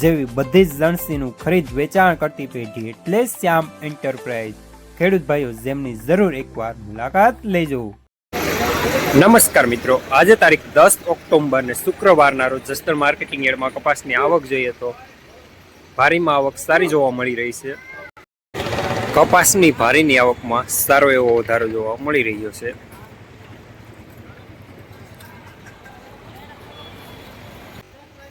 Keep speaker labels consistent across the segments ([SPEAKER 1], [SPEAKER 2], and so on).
[SPEAKER 1] જેવી બધી જ લણસીનું ખરીદ વેચાણ કરતી પેઢી એટલે શ્યામ એન્ટરપ્રાઇઝ. ખેડૂત ભાઈઓ, જેમની જરૂર એકવાર મુલાકાત લેજો. નમસ્કાર મિત્રો. આજે તારીખ દસ ઓક્ટોબર ને શુક્રવારના રોજ જસ્તર માર્કેટિંગ એડમાં કપાસની આવક જોઈએ તો ભારીમાં આવક સારી જોવા મળી રહી છે. કપાસની ભારીની આવકમાં સારો એવો વધારો જોવા મળી રહ્યો છે.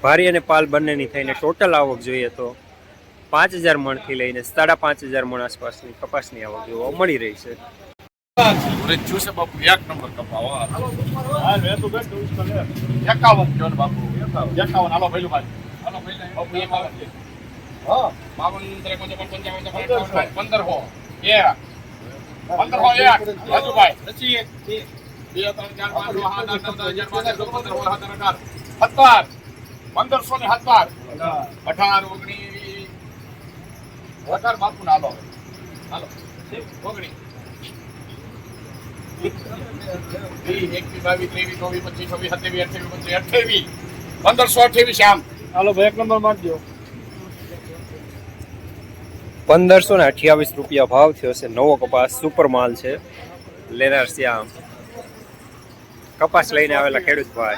[SPEAKER 1] ભારી અને પાલ બંનેની થઈને ટોટલ આવક જોઈએ તો પાંચ હજાર મણથી લઈને સાડા પાંચ હજાર મણ આસપાસની કપાસની આવક જોવા મળી રહી છે.
[SPEAKER 2] પંદર હો. પંદર હો એક. રાજુભાઈ બે ત્રણ ચાર પાંચ છ સાત આઠ નવ દસ અગિયાર બાર તેર ચૌદ પંદર સોળ સત્તર અઢાર. સત્તર. પંદરસો ને સત્તર અઢાર ઓગણી અઢાર બાપુ ના હાલો. હાલો.
[SPEAKER 3] મારજો.
[SPEAKER 1] પંદરસો ને અઠ્યાવીસ રૂપિયા ભાવ થયો છે. નવો કપાસ સુપર માલ છે. લેનાર શ્યામ કપાસ લઈને આવેલા ખેડૂત ભાઈ.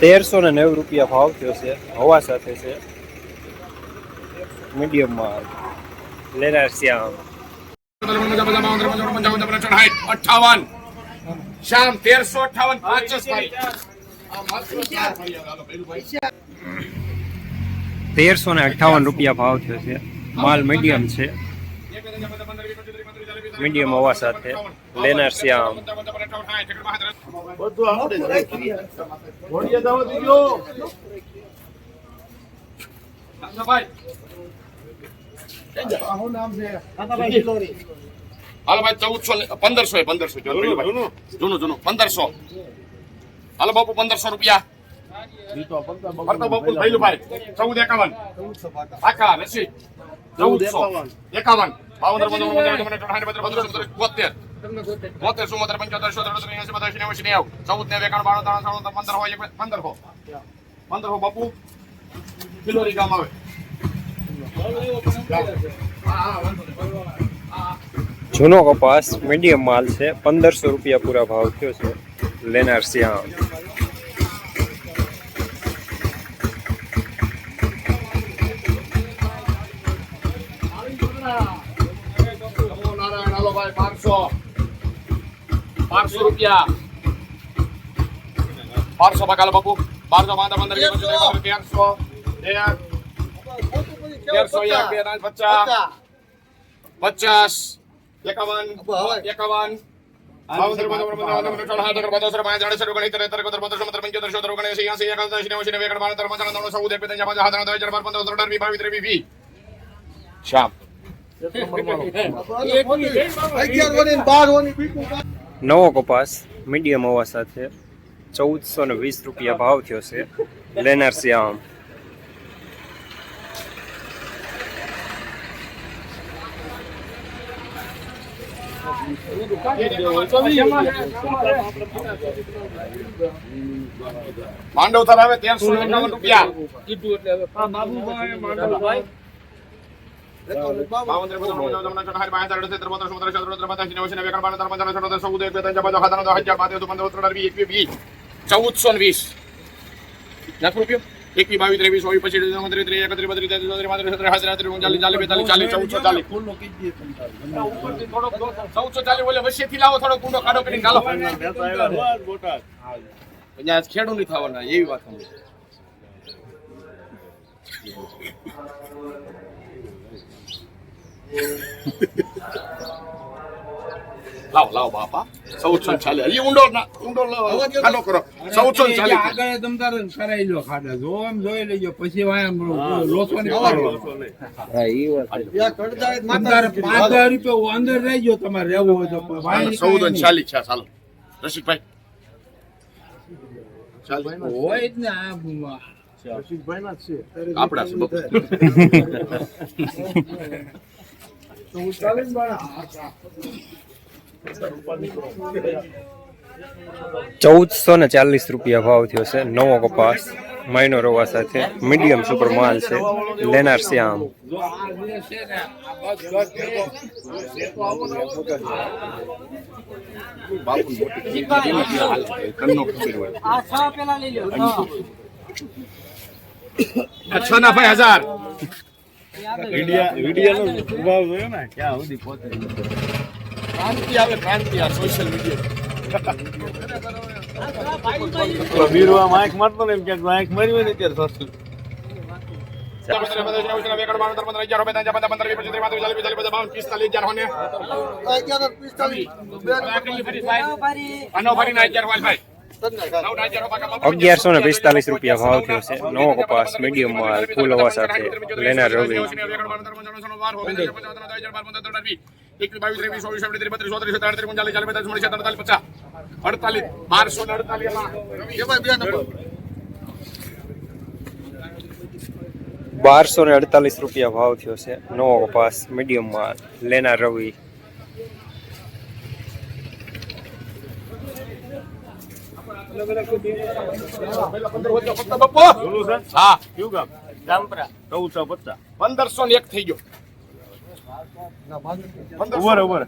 [SPEAKER 2] તેરસો
[SPEAKER 1] ને નેવું રૂપિયા ભાવ થયો છે, હવા સાથે છે. મીડિયમ માલ લેનાર શ્યામ
[SPEAKER 2] અઠાવન. શ્યામ, તેરસો અઠાવન પાંચ
[SPEAKER 1] તેરસો ને અઠ્ઠાવન રૂપિયા ભાવ થયો છે. માલ મીડિયમ છે. મીડિયમ હોવા સાથે લેનાર શ્યામ
[SPEAKER 3] બધું આપણે ઘોડિયા દાવો દીજો આનું નામ છે?
[SPEAKER 2] હાલો ભાઈ ચૌદસો પંદરસો પંદરસો જૂનું જૂનું. પંદરસો. હાલો બાપુ પંદરસો રૂપિયા. બાપુ ભાઈ ચૌદ એકાવન. આખા રસી ચૌદસો. એકાવન. બાવન બોતેર. બોતેર ચુમ્મોતેર પંચોતેર ચોતેર અડસઠ એંસી નેવું નેવું ચૌદ ને બાણું ત્રણ સોળ પંદર હોય પંદર હો. પંદર હો બાપુ. કિલોરી ગામ આવે.
[SPEAKER 1] જૂનો કપાસ મીડિયમ માલ છે. પંદરસો રૂપિયા પૂરા ભાવ થયો છે. લેનાર શ્યામ
[SPEAKER 2] બારસો રૂપિયા બારસો બકાલો બાપુ બારસો પાંચ પંદર પચીસ, તેરસો એક તેરસો એક બે પચાસ પચાસ એકાવન એકાવન પચાસ, દસ, અગિયાર, બાર, પંદર, સોળ, અઢાર, વીસ, બાવીસ, ત્રેવીસ, વીસ. શ્યામ
[SPEAKER 1] નવો કપાસ મીડિયમ હવા સાથે ચૌદસો ને વીસ રૂપિયા ભાવ થયો છે લેનાર શ્યામ
[SPEAKER 2] માંડવ થર આવે તેરસો એકાવન રૂપિયા.
[SPEAKER 3] કીધું એટલે
[SPEAKER 2] ચૌદસો વીસ લાખ રૂપિયો ત્રેવીસ ચોવીસ પચીસ ત્રીસ ત્રીસ એકત્રીસ બત્રીસ તેત્રીસ ચોત્રીસ પાંત્રીસ સત્તર હાજર હાજર ઓગણચાલીસ ચાલીસ બેતાલીસ ચાલીસ ચૌદસો ચાલીસ ચૌદસો ચાલીસ બોલે વચ્ચેથી લાવો થોડો કુંડો કાઢો કરીને ખેડૂ નહીં થવાના એવી વાત લાવ લાવ બાપા. ચૌદસો ને ચાલીસ ઊંડો ના ઊંડો ખાડો કરો. ચૌદસો ને
[SPEAKER 4] આગળ તમ કરાઈ લો ખાડા. જો એમ જોઈ લેજો. પછી આમ લોસો ને પાડો. તમ તારે પાંચ રૂપિયા અંદર રહેજો તમારે રહેવું હોય તો.
[SPEAKER 2] ચાલીસ છે ચાલો. રસિકભાઈ.
[SPEAKER 4] હોય જ ને આ
[SPEAKER 2] આપડા છે બપોર.
[SPEAKER 1] ચૌદસો ને ચાલીસ રૂપિયા ભાવ થયો છે નવો કપાસ માઇનો રવા સાથે મીડિયમ સુપર માલ છે લેનાર શ્યામ
[SPEAKER 4] જો આ જે છે ને આ બસ બસ છે.
[SPEAKER 2] બાપુ મોટી જિંદગી નથી હાલતી. કન્નો ખબર હોય. આ છ ના ભાઈ હજાર ક્રાંતિ આવે ક્રાંતિ આ સોશિયલ મીડિયા
[SPEAKER 1] અગિયારસો ને પિસ્તાલીસ રૂપિયા ભાવ થયો છે નવો કપાસ મીડિયમ માલ ફૂલ હવા સાથે લેનાર રવિ
[SPEAKER 2] અડતાલીસ બારસો ને અડતાલીસ
[SPEAKER 1] બારસો ને અડતાલીસ રૂપિયા ભાવ થયો છે નવો કપાસ મીડિયમ માલ લેનાર રવિ
[SPEAKER 2] હા
[SPEAKER 3] ચૌદસો પચાસ
[SPEAKER 2] એક થઈ ગયો
[SPEAKER 3] ઉભર ઉભર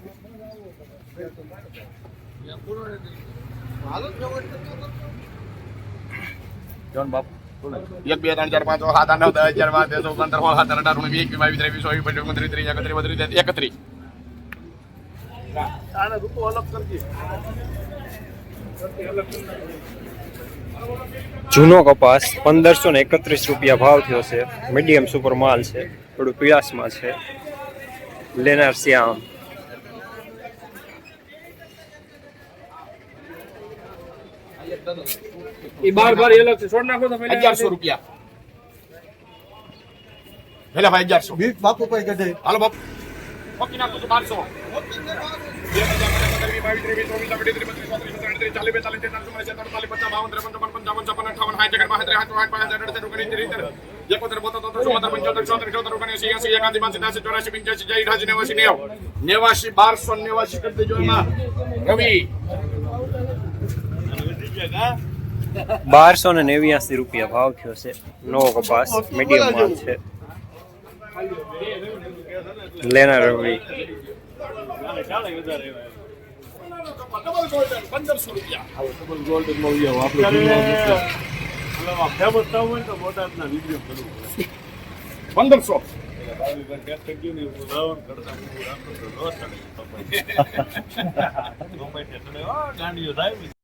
[SPEAKER 3] જોન
[SPEAKER 2] એક બે ત્રણ ચાર પાંચ નવ દસ પંદર સોળ સત્તર અઢાર ઓગણીસ વીસ બાવીસ ત્રીસ એકત્રીસ બત્રીસ એકત્રીસ
[SPEAKER 3] આને રૂપો અલગ કરજે
[SPEAKER 1] જૂનો કપાસ પંદરસો ને એકત્રીસ રૂપિયા ભાવ થયો છે. મીડિયમ સુપર માલ છે. થોડું પીળાશમાં છે. લેનાર શ્યામ.
[SPEAKER 3] એ બાર બાર એ અલગ છોડ નાખો તો
[SPEAKER 2] અગિયારસો રૂપિયા. પેલા ભાઈ અગિયારસો.
[SPEAKER 3] બાપુ ભાઈ ગઢે.
[SPEAKER 2] હાલો બાપુ. નાખો તો બારસો. બાવીસ, ત્રેવીસ, ચોવીસ, ચોવીસ, બત્રીસ, ચોત્રીસ, અડત્રીસ, ચાલીસ, બેતાલીસ, તેતાલીસ, ચુમ્માલીસ, સત્તાવીસ, પચાસ, બાવન, ત્રેપન, ચોપન, પંચાવન, છપ્પન, સાઠ, અડસઠ, ઓગણીસ, ત્રીસ, એકોતેર, બોતેર, પંચોતેર, એંસી, ચોરાસી, પંચ્યાસી, નેવાસી, નેવું. નેવાસી બારસો ને નેવાસી કરી દેજો એમાં. રવિ.
[SPEAKER 1] બારસો ને નેવ્યાસી રૂપિયા ભાવ થયો છે. નો કપાસ મીડિયમ માલ છે. લેનાર રવિ.
[SPEAKER 2] પંદરસો રૂપિયા.
[SPEAKER 3] ફેમસ થવું હોય તો બોટાદના વીડિયો કરવું પડે
[SPEAKER 2] પંદરસો
[SPEAKER 3] ગાંડીઓ થાય.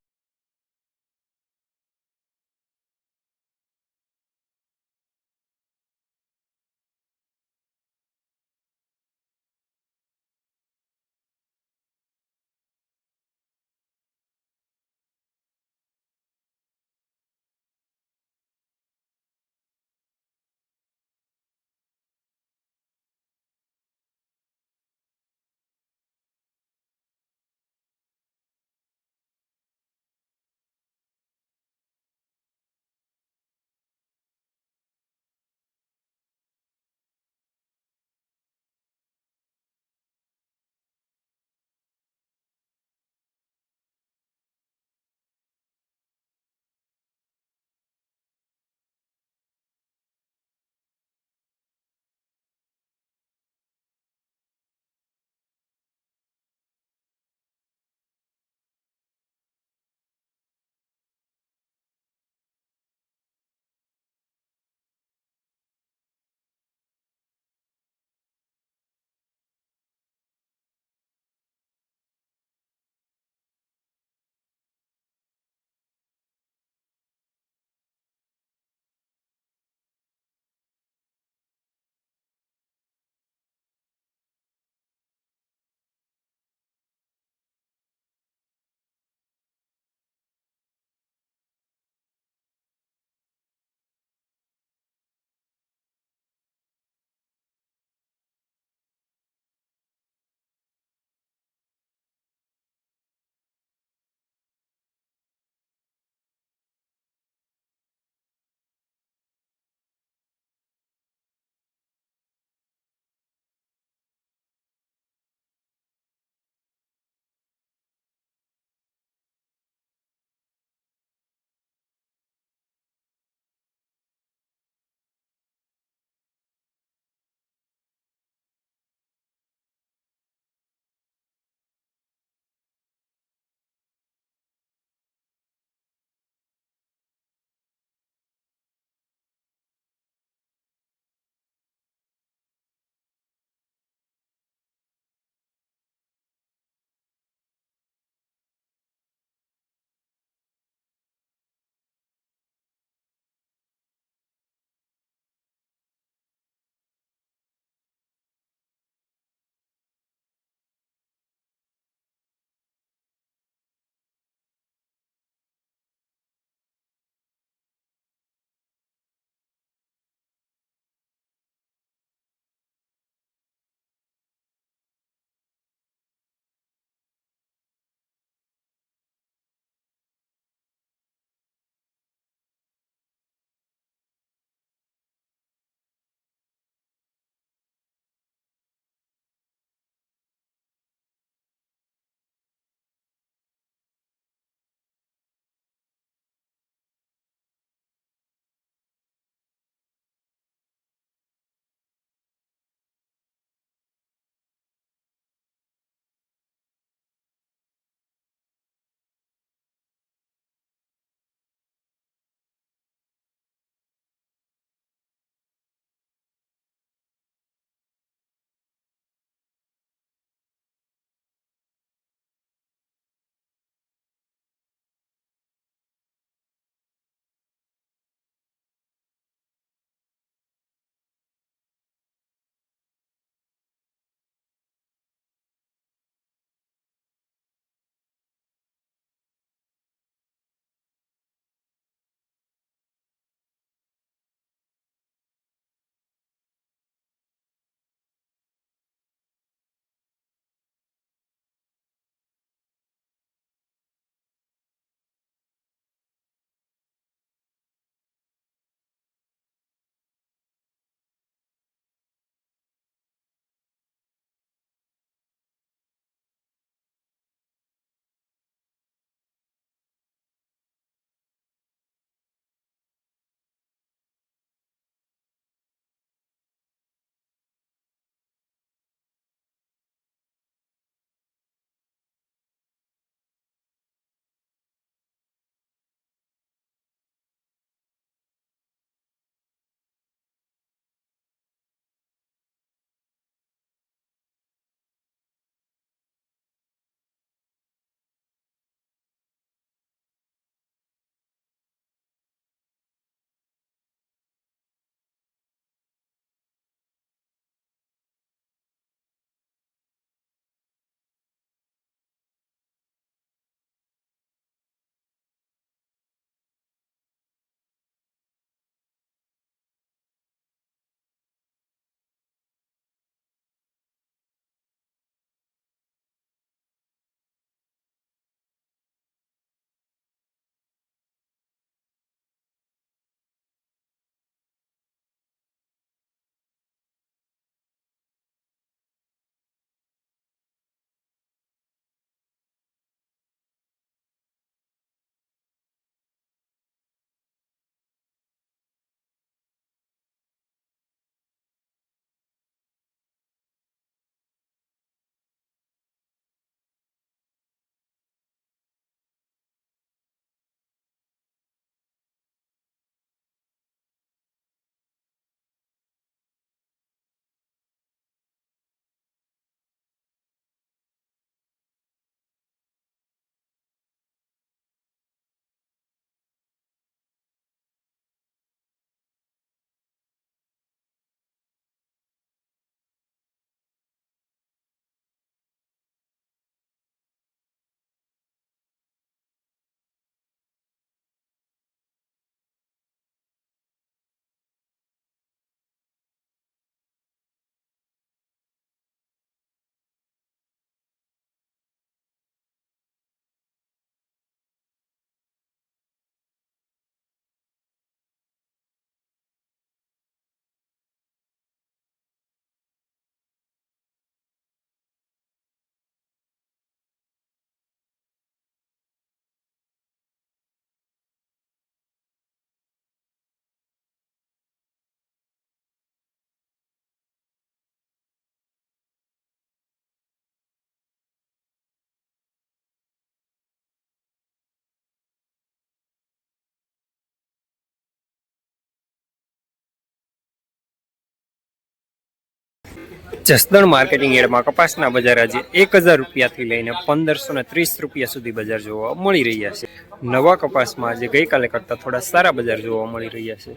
[SPEAKER 1] જસદણ માર્કેટિંગ એડમાં કપાસના બજાર આજે એક હજાર રૂપિયાથી લઈને પંદરસો ને ત્રીસ રૂપિયા સુધી બજાર જોવા મળી રહ્યા છે. નવા કપાસમાં આજે ગઈકાલે કરતાં થોડા સારા બજાર જોવા મળી રહ્યા છે.